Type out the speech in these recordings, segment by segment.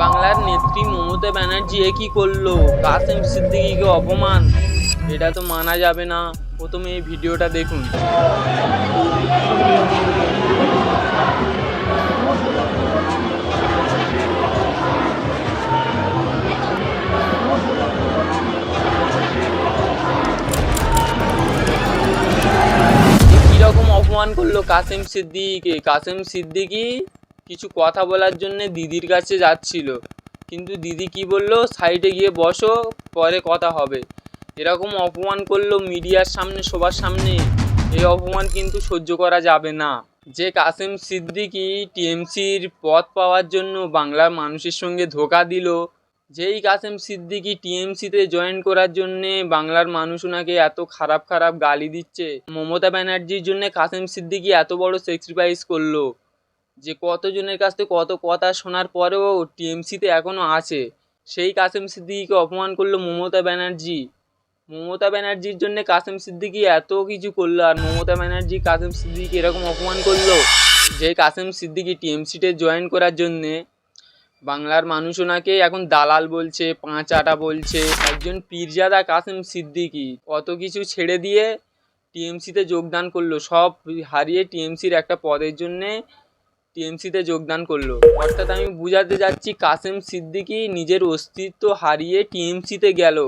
বাংলার নেত্রী মমতা ব্যানার্জি এ কি করল? কাসেম সিদ্দিকিকে অপমান? এটা তো মানা যাবে না। প্রথমে এই ভিডিওটা দেখুন। অপমান করল কাসেম সিদ্দিকিকে? কাসেম সিদ্দিকি কিছু কথা বলার জন্য দিদির কাছে যাচ্ছিল। কিন্তু দিদি কি বলল? সাইডে গিয়ে বসো, পরে কথা হবে। এরকম অপমান করল মিডিয়ার সামনে, সবার সামনে। এই অপমান কিন্তু সহ্য করা যাবে না। যে কাসেম সিদ্দিকি টিএমসির পদ পাওয়ার জন্য বাংলার মানুষের সঙ্গে ধোকা দিল, যেই কাসেম সিদ্দিকি টিএমসিতে জয়েন করার জন্যে বাংলার মানুষ ওনাকে এত খারাপ খারাপ গালি দিচ্ছে, মমতা ব্যানার্জির জন্য কাসেম সিদ্দিকি এত বড় স্যাক্রিফাইস করল। যে কতজনের কাছ থেকে কত কথা শোনার পরেও টিএমসিতে এখনও আছে। সেই কাসেম সিদ্দিকিকে অপমান করল মমতা ব্যানার্জি। মমতা ব্যানার্জির জন্য কাসেম সিদ্দিকি এত কিছু করল আর মমতা ব্যানার্জি কাসেম সিদ্দিকি এরকম অপমান করল যে কাসেম সিদ্দিকি টিএমসিতে জয়েন করার জন্যে। বাংলার মানুষ ওনাকে এখন দালাল বলছে, পাঁচ আটা বলছে। একজন পীরজাদা কাসেম সিদ্দিকি কত কিছু ছেড়ে দিয়ে টিএমসিতে যোগদান করল। সব হারিয়ে টিএমসির একটা পদের জন্যে টিএমসিতে যোগদান করল। অর্থাৎ আমি বুঝাতে যাচ্ছি কাসেম সিদ্দিকি নিজের অস্তিত্ব হারিয়ে টিএমসিতে গেল।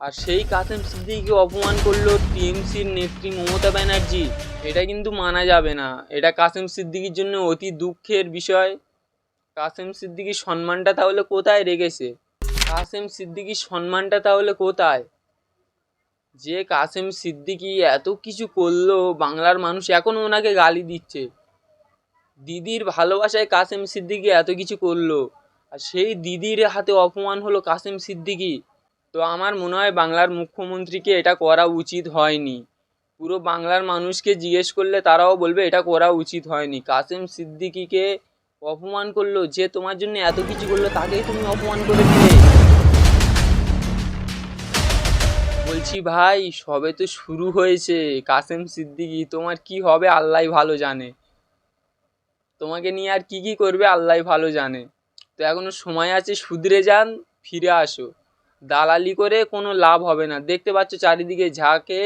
আর সেই কাসেম সিদ্দিকিকে অপমান করল টিএমসির নেত্রী মমতা ব্যানার্জি। এটা কিন্তু মানা যাবে না। এটা কাসেম সিদ্দিকির জন্য অতি দুঃখের বিষয়। কাসেম সিদ্দিকির সম্মানটা তাহলে কোথায় রেখেছে? কাসেম সিদ্দিকির সম্মানটা তাহলে কোথায়? যে কাসেম সিদ্দিকি এত কিছু করল, বাংলার মানুষ এখনও ওনাকে গালি দিচ্ছে। দিদির ভালোবাসায় কাসেম সিদ্দিকি এত কিছু করল। আর সেই দিদির হাতে অপমান হলো কাসেম সিদ্দিকি। তো আমার মনে হয় বাংলার মুখ্যমন্ত্রীকে এটা করা উচিত হয়নি। পুরো বাংলার মানুষকে জিজ্ঞেস করলে তারাও বলবে এটা করা উচিত হয়নি। কাসেম সিদ্দিকিকে অপমান করল, যে তোমার জন্য এত কিছু করল, তাকেই তুমি অপমান করে দিলে। বলছি, ভাই, সবে তো শুরু হয়েছে। কাসেম সিদ্দিকি, তোমার কি হবে? আল্লাহ ভালো জানে। তোমাকে নিয়ে আর কি কি করবে আল্লাহ ভালো জানে। তো এখনও সময় আছে, শুধরে যান, ফিরে আসো। দালালি করে কোনো লাভ হবে না। দেখতে পাচ্ছ চারিদিকে ঝাঁকে,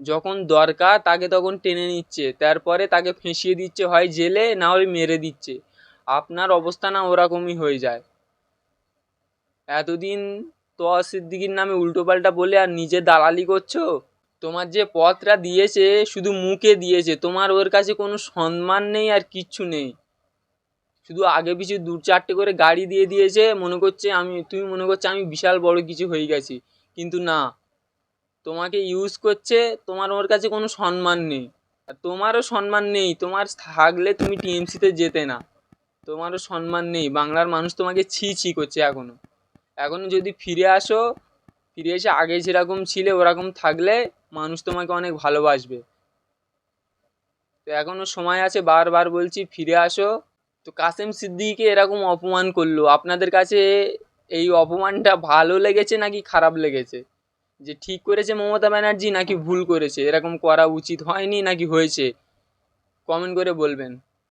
যখন দরকার তাকে তখন টেনে নিচ্ছে। তারপরে তাকে ফেঁসিয়ে দিচ্ছে, হয় জেলে, না হলে মেরে দিচ্ছে। আপনার অবস্থা না ওরকমই হয়ে যায়। এতদিন তো সিদ্দিকির নামে উল্টোপাল্টা বলে আর নিজে দালালি করছ? তোমার যে পথটা দিয়েছে, শুধু মুখে দিয়েছে, তোমার ওর কাছে কোনো সম্মান নেই আর কিচ্ছু নেই। শুধু আগে পিছু দু চারটে করে গাড়ি দিয়ে দিয়েছে, মনে করছে আমি, তুমি মনে করছ আমি বিশাল বড় কিছু হয়ে গেছি। কিন্তু না, তোমাকে ইউজ করছে, তোমার ওর কাছে কোনো সম্মান নেই। আর তোমারও সম্মান নেই, তোমার থাকলে তুমি টিএমসিতে যেতে না। তোমারও সম্মান নেই, বাংলার মানুষ তোমাকে ছি ছি করছে এখনও এখনও যদি ফিরে আসো ফিরে এসে আগে যেরকম ছিলে ওরকম থাকলে মানুষ তোমাকে অনেক ভালোবাসবে। তো এখনও সময় আছে, বারবার বলছি ফিরে আসো। তো কাসেম সিদ্দিকে এরকম অপমান করল। আপনাদের কাছে এই অপমানটা ভালো লেগেছে নাকি খারাপ লেগেছে? যে ঠিক করেছে মমতা ব্যানার্জি নাকি ভুল করেছে? এরকম করা উচিত হয়নি নাকি হয়েছে? কমেন্ট করে বলবেন।